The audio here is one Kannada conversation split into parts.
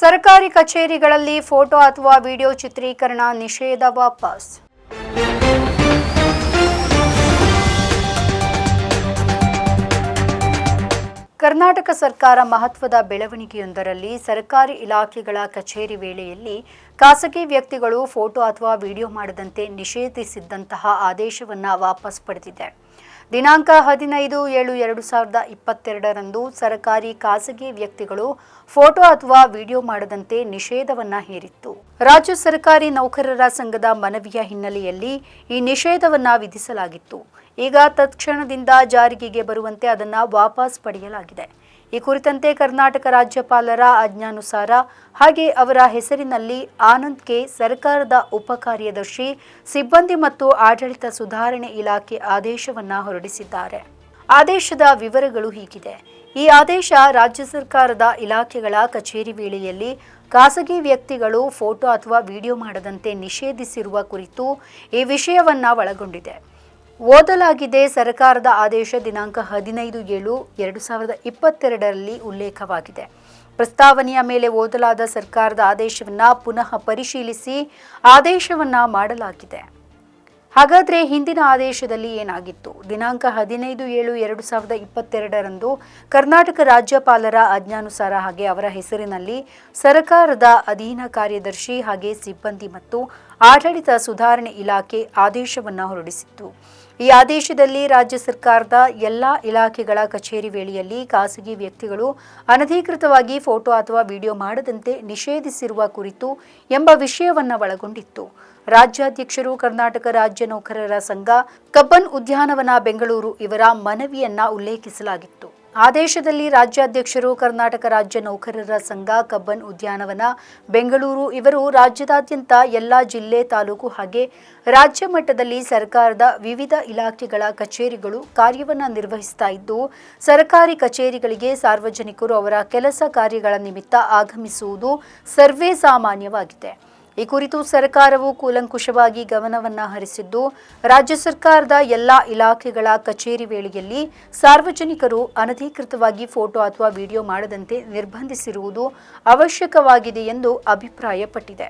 ಸರ್ಕಾರಿ ಕಚೇರಿಗಳಲ್ಲಿ ಫೋಟೋ ಅಥವಾ ವಿಡಿಯೋ ಚಿತ್ರೀಕರಣ ನಿಷೇಧ ವಾಪಸ್. ಕರ್ನಾಟಕ ಸರ್ಕಾರ ಮಹತ್ವದ ಬೆಳವಣಿಗೆಯೊಂದರಲ್ಲಿ ಸರ್ಕಾರಿ ಇಲಾಖೆಗಳ ಕಚೇರಿ ವೇಳೆಯಲ್ಲಿ ಖಾಸಗಿ ವ್ಯಕ್ತಿಗಳು ಫೋಟೋ ಅಥವಾ ವಿಡಿಯೋ ಮಾಡದಂತೆ ನಿಷೇಧಿಸಿದ್ದಂತಹ ಆದೇಶವನ್ನು ವಾಪಸ್ ಪಡೆದಿದೆ. ದಿನಾಂಕ ಹದಿನೈದು ಏಳು ಎರಡು ಸಾವಿರದ ಇಪ್ಪತ್ತೆರಡರಂದು ಸರ್ಕಾರಿ ಖಾಸಗಿ ವ್ಯಕ್ತಿಗಳು ಫೋಟೋ ಅಥವಾ ವಿಡಿಯೋ ಮಾಡದಂತೆ ನಿಷೇಧವನ್ನ ಹೇರಿತ್ತು. ರಾಜ್ಯ ಸರ್ಕಾರಿ ನೌಕರರ ಸಂಘದ ಮನವಿಯ ಹಿನ್ನೆಲೆಯಲ್ಲಿ ಈ ನಿಷೇಧವನ್ನ ವಿಧಿಸಲಾಗಿತ್ತು. ಈಗ ತತ್ಕ್ಷಣದಿಂದ ಜಾರಿಗೆಗೆ ಬರುವಂತೆ ಅದನ್ನು ವಾಪಸ್ ಪಡೆಯಲಾಗಿದೆ. ಈ ಕುರಿತಂತೆ ಕರ್ನಾಟಕ ರಾಜ್ಯಪಾಲರ ಆಜ್ಞಾನುಸಾರ ಹಾಗೆ ಅವರ ಹೆಸರಿನಲ್ಲಿ ಆನಂದ್ ಕೆ ಸರ್ಕಾರದ ಉಪ ಕಾರ್ಯದರ್ಶಿ, ಸಿಬ್ಬಂದಿ ಮತ್ತು ಆಡಳಿತ ಸುಧಾರಣೆ ಇಲಾಖೆ ಆದೇಶವನ್ನ ಹೊರಡಿಸಿದ್ದಾರೆ. ಆದೇಶದ ವಿವರಗಳು ಹೀಗಿದೆ. ಈ ಆದೇಶ ರಾಜ್ಯ ಸರ್ಕಾರದ ಇಲಾಖೆಗಳ ಕಚೇರಿ ವೇಳೆಯಲ್ಲಿ ಖಾಸಗಿ ವ್ಯಕ್ತಿಗಳು ಫೋಟೋ ಅಥವಾ ವಿಡಿಯೋ ಮಾಡದಂತೆ ನಿಷೇಧಿಸಿರುವ ಕುರಿತು ಈ ವಿಷಯವನ್ನ ಒಳಗೊಂಡಿದೆ. ಓದಲಾಗಿದೆ ಸರ್ಕಾರದ ಆದೇಶ ದಿನಾಂಕ ಹದಿನೈದು ಏಳು ಎರಡು ಸಾವಿರದ ಇಪ್ಪತ್ತೆರಡರಲ್ಲಿ ಉಲ್ಲೇಖವಾಗಿದೆ. ಪ್ರಸ್ತಾವನೆಯ ಮೇಲೆ ಓದಲಾದ ಸರ್ಕಾರದ ಆದೇಶವನ್ನು ಪುನಃ ಪರಿಶೀಲಿಸಿ ಆದೇಶವನ್ನ ಮಾಡಲಾಗಿದೆ. ಹಾಗಾದ್ರೆ ಹಿಂದಿನ ಆದೇಶದಲ್ಲಿ ಏನಾಗಿತ್ತು? ದಿನಾಂಕ ಹದಿನೈದು ಏಳು ಎರಡು ಸಾವಿರದ ಇಪ್ಪತ್ತೆರಡರಂದು ಕರ್ನಾಟಕ ರಾಜ್ಯಪಾಲರ ಆಜ್ಞಾನುಸಾರ ಹಾಗೆ ಅವರ ಹೆಸರಿನಲ್ಲಿ ಸರ್ಕಾರದ ಅಧೀನ ಕಾರ್ಯದರ್ಶಿ ಹಾಗೆ ಸಿಬ್ಬಂದಿ ಮತ್ತು ಆಡಳಿತ ಸುಧಾರಣೆ ಇಲಾಖೆ ಆದೇಶವನ್ನು ಹೊರಡಿಸಿತ್ತು. ಈ ಆದೇಶದಲ್ಲಿ ರಾಜ್ಯ ಸರ್ಕಾರದ ಎಲ್ಲ ಇಲಾಖೆಗಳ ಕಚೇರಿ ವೇಳೆಯಲ್ಲಿ ಖಾಸಗಿ ವ್ಯಕ್ತಿಗಳು ಅನಧಿಕೃತವಾಗಿ ಫೋಟೋ ಅಥವಾ ವಿಡಿಯೋ ಮಾಡದಂತೆ ನಿಷೇಧಿಸಿರುವ ಕುರಿತು ಎಂಬ ವಿಷಯವನ್ನ ಒಳಗೊಂಡಿತ್ತು. ರಾಜ್ಯಾಧ್ಯಕ್ಷರು ಕರ್ನಾಟಕ ರಾಜ್ಯ ನೌಕರರ ಸಂಘ ಕಬ್ಬನ್ ಉದ್ಯಾನವನ ಬೆಂಗಳೂರು ಇವರ ಮನವಿಯನ್ನ ಉಲ್ಲೇಖಿಸಲಾಗಿತ್ತು. ಆದೇಶದಲ್ಲಿ ರಾಜ್ಯಾಧ್ಯಕ್ಷರು ಕರ್ನಾಟಕ ರಾಜ್ಯ ನೌಕರರ ಸಂಘ, ಕಬ್ಬನ್ ಉದ್ಯಾನವನ, ಬೆಂಗಳೂರು ಇವರು ರಾಜ್ಯದಾದ್ಯಂತ ಎಲ್ಲ ಜಿಲ್ಲೆ, ತಾಲೂಕು ಹಾಗೆ ರಾಜ್ಯ ಮಟ್ಟದಲ್ಲಿ ಸರ್ಕಾರದ ವಿವಿಧ ಇಲಾಖೆಗಳ ಕಚೇರಿಗಳು ಕಾರ್ಯವನ್ನು ನಿರ್ವಹಿಸ್ತಾ ಇದ್ದು, ಸರ್ಕಾರಿ ಕಚೇರಿಗಳಿಗೆ ಸಾರ್ವಜನಿಕರು ಅವರ ಕೆಲಸ ಕಾರ್ಯಗಳ ನಿಮಿತ್ತ ಆಗಮಿಸುವುದು ಸರ್ವೇ ಸಾಮಾನ್ಯವಾಗಿದೆ. ಈ ಕುರಿತು ಸರ್ಕಾರವು ಕೂಲಂಕುಷವಾಗಿ ಗಮನವನ್ನ ಹರಿಸಿದ್ದು, ರಾಜ್ಯ ಸರ್ಕಾರದ ಎಲ್ಲ ಇಲಾಖೆಗಳ ಕಚೇರಿ ವೇಳೆಯಲ್ಲಿ ಸಾರ್ವಜನಿಕರು ಅನಧಿಕೃತವಾಗಿ ಫೋಟೋ ಅಥವಾ ವಿಡಿಯೋ ಮಾಡದಂತೆ ನಿರ್ಬಂಧಿಸಿರುವುದು ಅವಶ್ಯಕವಾಗಿದೆ ಎಂದು ಅಭಿಪ್ರಾಯಪಟ್ಟಿದೆ.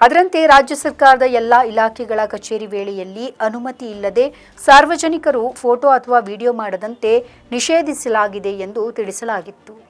ಅದರಂತೆ ರಾಜ್ಯ ಸರ್ಕಾರದ ಎಲ್ಲ ಇಲಾಖೆಗಳ ಕಚೇರಿ ವೇಳೆಯಲ್ಲಿ ಅನುಮತಿ ಇಲ್ಲದೆ ಸಾರ್ವಜನಿಕರು ಫೋಟೋ ಅಥವಾ ವಿಡಿಯೋ ಮಾಡದಂತೆ ನಿಷೇಧಿಸಲಾಗಿದೆ ಎಂದು ತಿಳಿಸಲಾಗಿತ್ತು.